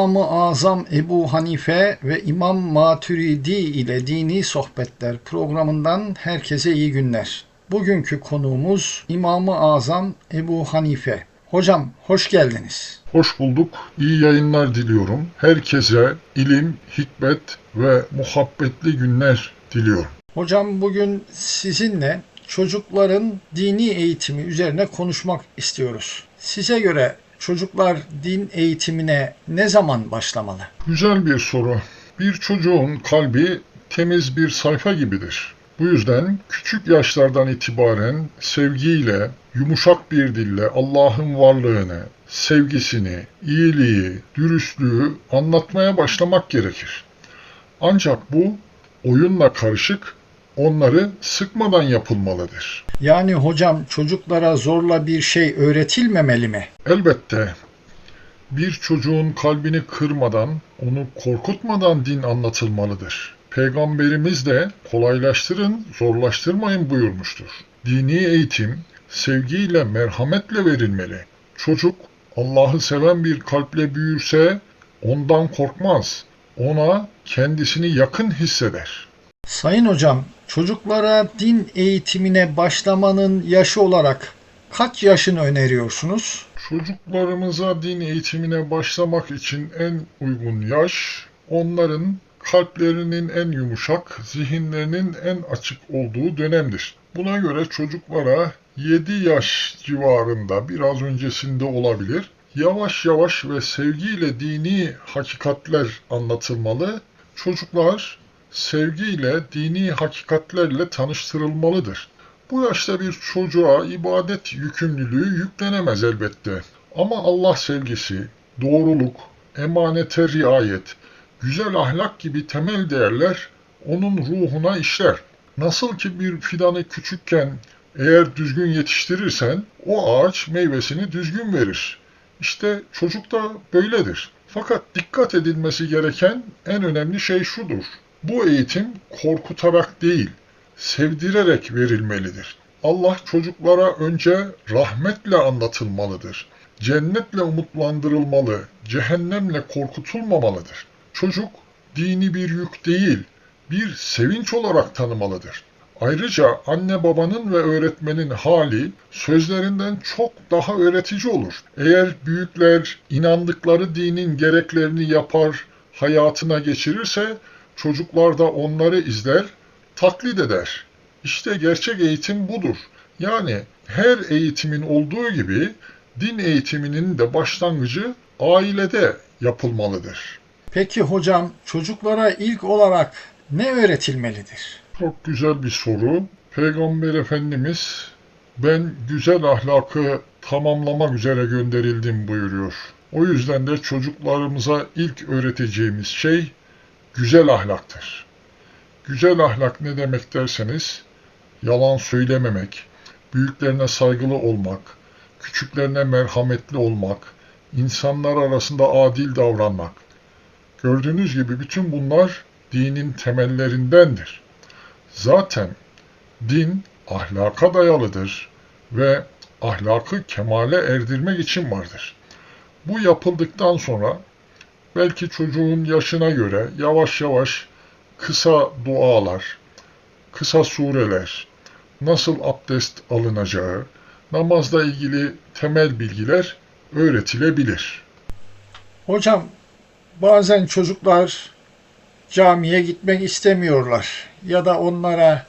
İmam-ı Azam Ebu Hanife ve İmam Maturidi ile Dini Sohbetler programından herkese iyi günler. Bugünkü konuğumuz İmam-ı Azam Ebu Hanife. Hocam hoş geldiniz. Hoş bulduk. İyi yayınlar diliyorum. Herkese ilim, hikmet ve muhabbetli günler diliyorum. Hocam bugün sizinle çocukların dini eğitimi üzerine konuşmak istiyoruz. Size göre çocuklar din eğitimine ne zaman başlamalı? Güzel bir soru. Bir çocuğun kalbi temiz bir sayfa gibidir. Bu yüzden küçük yaşlardan itibaren sevgiyle, yumuşak bir dille Allah'ın varlığını, sevgisini, iyiliği, dürüstlüğü anlatmaya başlamak gerekir. Ancak bu oyunla karışık, onları sıkmadan yapılmalıdır. Yani hocam çocuklara zorla bir şey öğretilmemeli mi? Elbette bir çocuğun kalbini kırmadan, onu korkutmadan din anlatılmalıdır. Peygamberimiz de kolaylaştırın, zorlaştırmayın buyurmuştur. Dini eğitim sevgiyle, merhametle verilmeli. Çocuk Allah'ı seven bir kalple büyürse ondan korkmaz. Ona kendisini yakın hisseder. Sayın hocam, çocuklara din eğitimine başlamanın yaşı olarak kaç yaşını öneriyorsunuz? Çocuklarımıza din eğitimine başlamak için en uygun yaş, onların kalplerinin en yumuşak, zihinlerinin en açık olduğu dönemdir. Buna göre çocuklara 7 yaş civarında, biraz öncesinde olabilir, yavaş yavaş ve sevgiyle dini hakikatler anlatılmalı. Çocuklar sevgiyle, dini hakikatlerle tanıştırılmalıdır. Bu yaşta bir çocuğa ibadet yükümlülüğü yüklenemez elbette. Ama Allah sevgisi, doğruluk, emanete riayet, güzel ahlak gibi temel değerler onun ruhuna işler. Nasıl ki bir fidanı küçükken eğer düzgün yetiştirirsen o ağaç meyvesini düzgün verir. İşte çocuk da böyledir. Fakat dikkat edilmesi gereken en önemli şey şudur. Bu eğitim korkutarak değil, sevdirerek verilmelidir. Allah çocuklara önce rahmetle anlatılmalıdır. Cennetle umutlandırılmalı, cehennemle korkutulmamalıdır. Çocuk dini bir yük değil, bir sevinç olarak tanımalıdır. Ayrıca anne babanın ve öğretmenin hali sözlerinden çok daha öğretici olur. Eğer büyükler inandıkları dinin gereklerini yapar, hayatına geçirirse çocuklar da onları izler, taklit eder. İşte gerçek eğitim budur. Yani her eğitimin olduğu gibi din eğitiminin de başlangıcı ailede yapılmalıdır. Peki hocam çocuklara ilk olarak ne öğretilmelidir? Çok güzel bir soru. Peygamber Efendimiz ben güzel ahlakı tamamlamak üzere gönderildim buyuruyor. O yüzden de çocuklarımıza ilk öğreteceğimiz şey güzel ahlaktır. Güzel ahlak ne demek derseniz yalan söylememek, büyüklerine saygılı olmak, küçüklerine merhametli olmak, insanlar arasında adil davranmak. Gördüğünüz gibi bütün bunlar dinin temellerindendir. Zaten din ahlaka dayalıdır ve ahlakı kemale erdirmek için vardır. Bu yapıldıktan sonra belki çocuğun yaşına göre yavaş yavaş kısa dualar, kısa sureler, nasıl abdest alınacağı, namazla ilgili temel bilgiler öğretilebilir. Hocam bazen çocuklar camiye gitmek istemiyorlar ya da onlara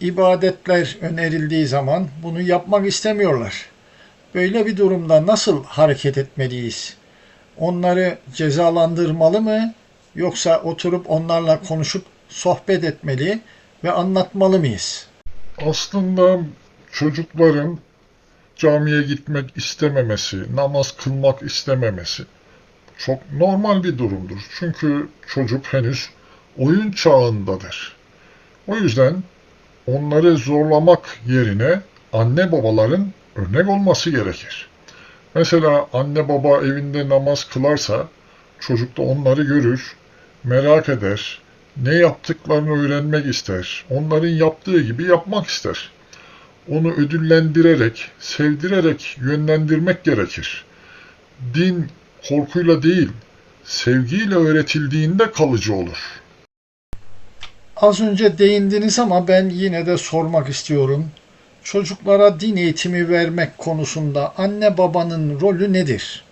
ibadetler önerildiği zaman bunu yapmak istemiyorlar. Böyle bir durumda nasıl hareket etmeliyiz? Onları cezalandırmalı mı yoksa oturup onlarla konuşup sohbet etmeli ve anlatmalı mıyız? Aslında çocukların camiye gitmek istememesi, namaz kılmak istememesi çok normal bir durumdur. Çünkü çocuk henüz oyun çağındadır. O yüzden onları zorlamak yerine anne babaların örnek olması gerekir. Mesela anne baba evinde namaz kılarsa çocuk da onları görür, merak eder, ne yaptıklarını öğrenmek ister, onların yaptığı gibi yapmak ister. Onu ödüllendirerek, sevdirerek yönlendirmek gerekir. Din korkuyla değil, sevgiyle öğretildiğinde kalıcı olur. Az önce değindiniz ama ben yine de sormak istiyorum. Çocuklara din eğitimi vermek konusunda anne babanın rolü nedir?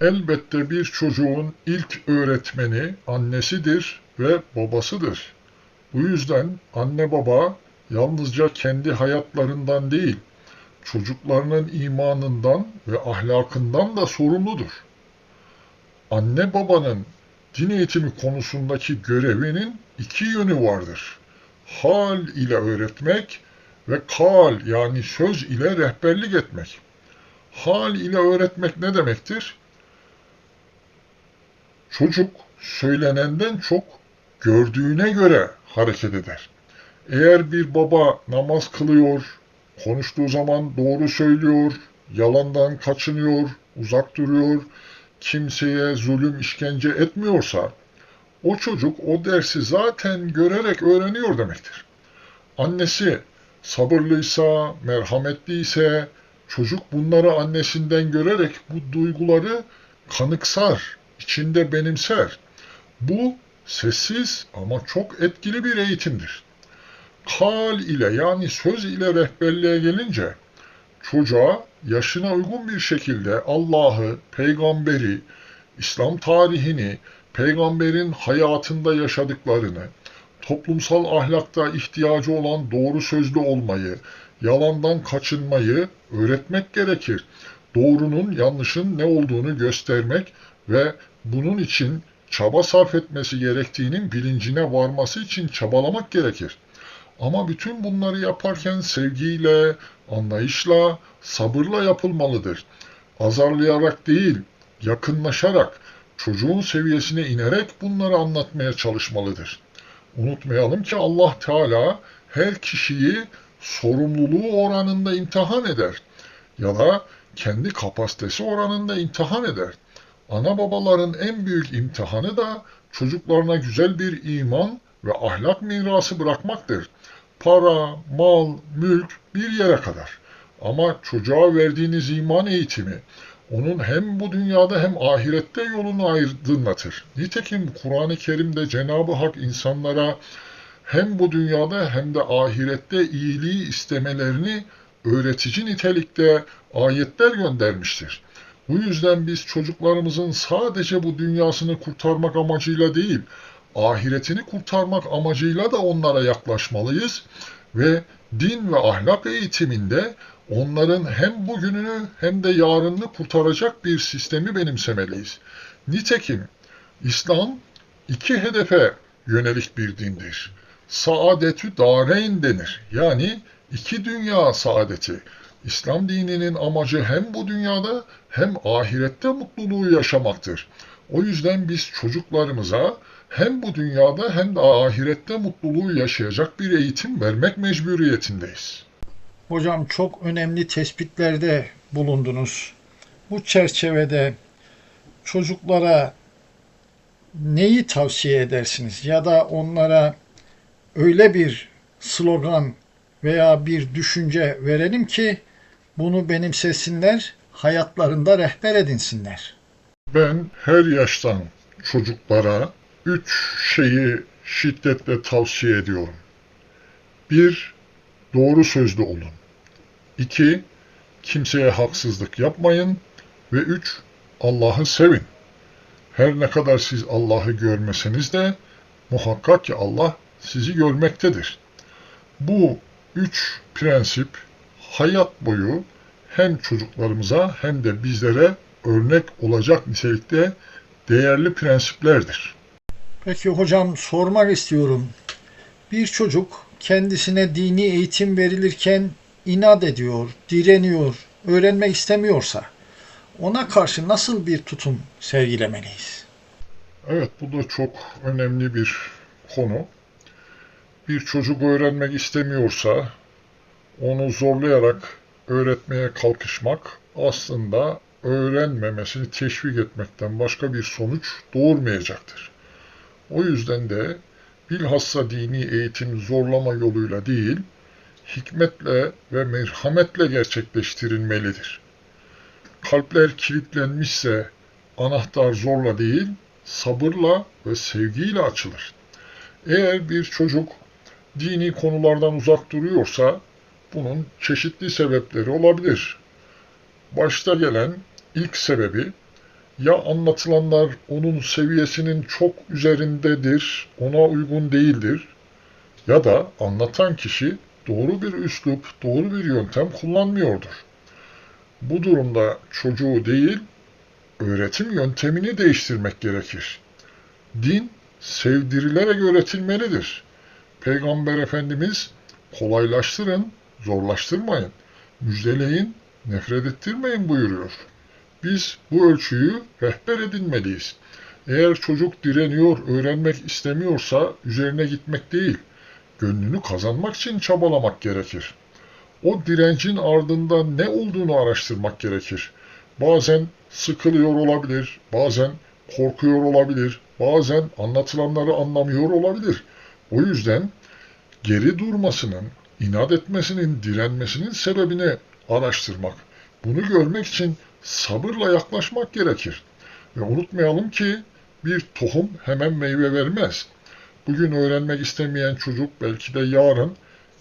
Elbette bir çocuğun ilk öğretmeni annesidir ve babasıdır. Bu yüzden anne baba yalnızca kendi hayatlarından değil, çocuklarının imanından ve ahlakından da sorumludur. Anne babanın din eğitimi konusundaki görevinin iki yönü vardır. Hal ile öğretmek ve kal yani söz ile rehberlik etmek. Hal ile öğretmek ne demektir? Çocuk söylenenden çok gördüğüne göre hareket eder. Eğer bir baba namaz kılıyor, konuştuğu zaman doğru söylüyor, yalandan kaçınıyor, uzak duruyor, kimseye zulüm işkence etmiyorsa, o çocuk o dersi zaten görerek öğreniyor demektir. Annesi sabırlıysa, merhametliyse, çocuk bunları annesinden görerek bu duyguları kanıksar, içinde benimser. Bu sessiz ama çok etkili bir eğitimdir. Kal ile yani söz ile rehberliğe gelince çocuğa yaşına uygun bir şekilde Allah'ı, peygamberi, İslam tarihini, peygamberin hayatında yaşadıklarını, toplumsal ahlakta ihtiyacı olan doğru sözlü olmayı, yalandan kaçınmayı öğretmek gerekir. Doğrunun yanlışın ne olduğunu göstermek ve bunun için çaba sarf etmesi gerektiğinin bilincine varması için çabalamak gerekir. Ama bütün bunları yaparken sevgiyle, anlayışla, sabırla yapılmalıdır. Azarlayarak değil, yakınlaşarak, çocuğun seviyesine inerek bunları anlatmaya çalışmalıdır. Unutmayalım ki Allah Teala her kişiyi sorumluluğu oranında imtihan eder ya da kendi kapasitesi oranında imtihan eder. Ana babaların en büyük imtihanı da çocuklarına güzel bir iman ve ahlak mirası bırakmaktır. Para, mal, mülk bir yere kadar. Ama çocuğa verdiğiniz iman eğitimi onun hem bu dünyada hem ahirette yolunu aydınlatır. Nitekim Kur'an-ı Kerim'de Cenab-ı Hak insanlara hem bu dünyada hem de ahirette iyiliği istemelerini öğretici nitelikte ayetler göndermiştir. Bu yüzden biz çocuklarımızın sadece bu dünyasını kurtarmak amacıyla değil, ahiretini kurtarmak amacıyla da onlara yaklaşmalıyız ve din ve ahlak eğitiminde onların hem bugününü hem de yarınını kurtaracak bir sistemi benimsemeliyiz. Nitekim İslam iki hedefe yönelik bir dindir. Saadetü dareyn denir. Yani iki dünya saadeti. İslam dininin amacı hem bu dünyada hem ahirette mutluluğu yaşamaktır. O yüzden biz çocuklarımıza hem bu dünyada hem de ahirette mutluluğu yaşayacak bir eğitim vermek mecburiyetindeyiz. Hocam çok önemli tespitlerde bulundunuz. Bu çerçevede çocuklara neyi tavsiye edersiniz ya da onlara öyle bir slogan veya bir düşünce verelim ki bunu benimsesinler, hayatlarında rehber edinsinler. Ben her yaştan çocuklara üç şeyi şiddetle tavsiye ediyorum. Bir, doğru sözlü olun. İki, kimseye haksızlık yapmayın. Ve üç, Allah'ı sevin. Her ne kadar siz Allah'ı görmeseniz de muhakkak ki Allah sizi görmektedir. Bu üç prensip hayat boyu hem çocuklarımıza hem de bizlere örnek olacak nitelikte değerli prensiplerdir. Peki hocam sormak istiyorum. Bir çocuk kendisine dini eğitim verilirken inat ediyor, direniyor, öğrenmek istemiyorsa ona karşı nasıl bir tutum sergilemeliyiz? Evet bu da çok önemli bir konu. Bir çocuk öğrenmek istemiyorsa onu zorlayarak öğretmeye kalkışmak aslında öğrenmemesini teşvik etmekten başka bir sonuç doğurmayacaktır. O yüzden de bilhassa dini eğitim zorlama yoluyla değil, hikmetle ve merhametle gerçekleştirilmelidir. Kalpler kilitlenmişse, anahtar zorla değil, sabırla ve sevgiyle açılır. Eğer bir çocuk dini konulardan uzak duruyorsa bunun çeşitli sebepleri olabilir. Başta gelen ilk sebebi ya anlatılanlar onun seviyesinin çok üzerindedir, ona uygun değildir ya da anlatan kişi doğru bir üslup, doğru bir yöntem kullanmıyordur. Bu durumda çocuğu değil, öğretim yöntemini değiştirmek gerekir. Din sevdirilerek öğretilmelidir. Peygamber Efendimiz kolaylaştırın, zorlaştırmayın, müjdeleyin, nefret ettirmeyin buyuruyor. Biz bu ölçüyü rehber edinmeliyiz. Eğer çocuk direniyor, öğrenmek istemiyorsa üzerine gitmek değil, gönlünü kazanmak için çabalamak gerekir. O direncin ardında ne olduğunu araştırmak gerekir. Bazen sıkılıyor olabilir, bazen korkuyor olabilir, bazen anlatılanları anlamıyor olabilir. O yüzden geri durmasının, inat etmesinin, direnmesinin sebebini araştırmak, bunu görmek için sabırla yaklaşmak gerekir. Ve unutmayalım ki bir tohum hemen meyve vermez. Bugün öğrenmek istemeyen çocuk belki de yarın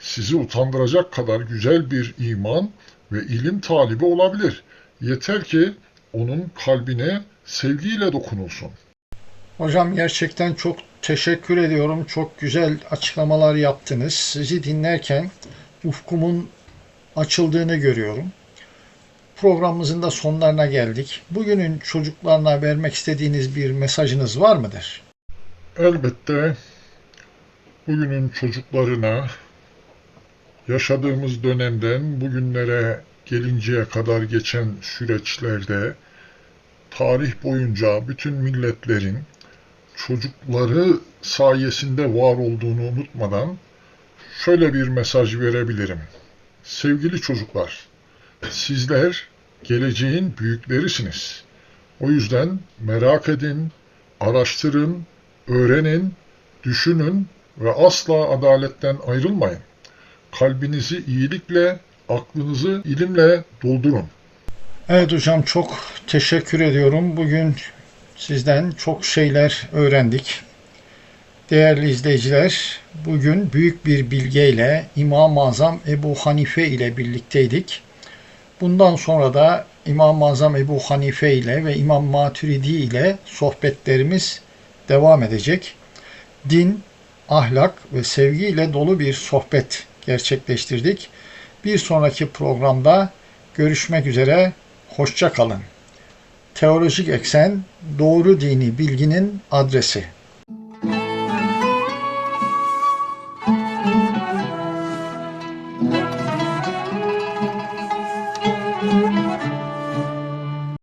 sizi utandıracak kadar güzel bir iman ve ilim talibi olabilir. Yeter ki onun kalbine sevgiyle dokunulsun. Hocam gerçekten çok teşekkür ediyorum. Çok güzel açıklamalar yaptınız. Sizi dinlerken ufkumun açıldığını görüyorum. Programımızın da sonlarına geldik. Bugünün çocuklarına vermek istediğiniz bir mesajınız var mıdır? Elbette bugünün çocuklarına yaşadığımız dönemden bugünlere gelinceye kadar geçen süreçlerde tarih boyunca bütün milletlerin çocukları sayesinde var olduğunu unutmadan şöyle bir mesaj verebilirim. Sevgili çocuklar, sizler geleceğin büyüklerisiniz. O yüzden merak edin, araştırın, öğrenin, düşünün ve asla adaletten ayrılmayın. Kalbinizi iyilikle, aklınızı ilimle doldurun. Evet hocam çok teşekkür ediyorum. Bugün sizden çok şeyler öğrendik. Değerli izleyiciler, bugün büyük bir bilgeyle İmam-ı Azam Ebu Hanife ile birlikteydik. Bundan sonra da İmam-ı Azam Ebu Hanife ile ve İmam Maturidi ile sohbetlerimiz devam edecek. Din, ahlak ve sevgi ile dolu bir sohbet gerçekleştirdik. Bir sonraki programda görüşmek üzere. Hoşça kalın. Teolojik Eksen doğru dini bilginin adresi.